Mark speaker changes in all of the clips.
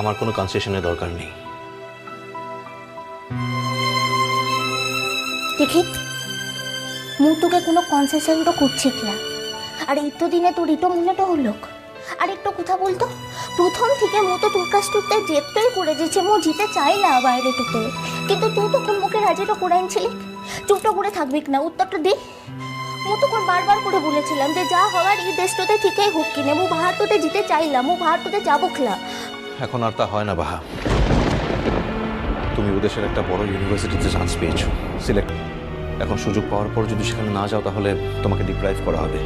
Speaker 1: আমার কোনো কনসেশনের দরকার নেই।
Speaker 2: দেখি মু তোকে কোনো কনসেশন তো করছি কিনা আর? এই তো দিনে তোর ইটো মনেটা হলো। আর একটু কথা বলতো, প্রথম থেকে মু তো তোর কাছ টুকতে জেদটাই করে দিয়েছে মু জিতে চাই না বাইরে টুকতে কিন্তু তুই তো কোন মুখে রাজিটা করে আনছিলি? চুপটা করে থাকবি না উত্তরটা দে। মু তো বারবার করে বলেছিলাম যে যা হওয়ার এই দেশটাতে থেকেই হোক কিনে মু ভারততে জিতে চাইলাম মু ভারততে যাব খেলা
Speaker 1: এখন আর তা হয় না, বাহা। তুমি ওদেশের একটা বড় ইউনিভার্সিটিতে চান্স পেয়েছ। সিলেক্ট এখন সুযোগ পাওয়ার পর যদি সেখানে না যাও, তাহলে তোমাকে ডিপ্রাইভ করা হবে।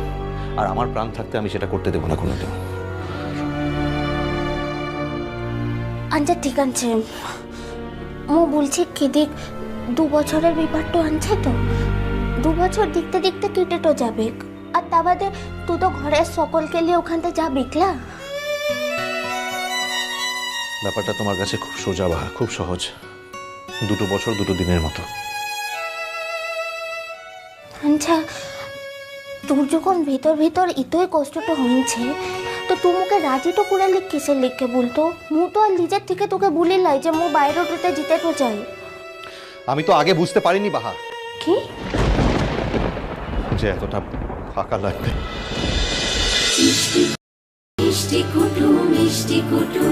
Speaker 1: আর আমার প্রাণ থাকতে আমি সেটা করতে দেবো না কোনো কোনোদিন।
Speaker 2: আচ্ছা ঠিক আছে। মু বলছি দেখ, দু বছরের ব্যাপারটা আনছে তো। দু বছর দেখতে দেখতে কেটে তো যাবে। আর তা বাদে তুই তো ঘরের সকলকে নিয়ে ওখান থেকে যাবি, ক্লা?
Speaker 1: ব্যাপারটা তোমার কাছে খুব সোজা বাহা খুব সহজ। দুটো বছর দুটো দিনের মতো।
Speaker 2: আচ্ছা তোর যখন ভেতর ভেতর এতই কষ্টটা হয়েছে তো তুই মুখে রাজি তো করে লিখ কিসে লিখকে বলতো? মু তো আর নিজের থেকে তোকে বলে লাই যে মু বাইরেটাতে জিতে তো চাই।
Speaker 1: আমি তো আগে বুঝতে পারিনি বাহা।
Speaker 2: কি?
Speaker 1: যে এতটা ফাঁকা লাগবে।
Speaker 3: মিষ্টি কুটু মিষ্টি কুটু।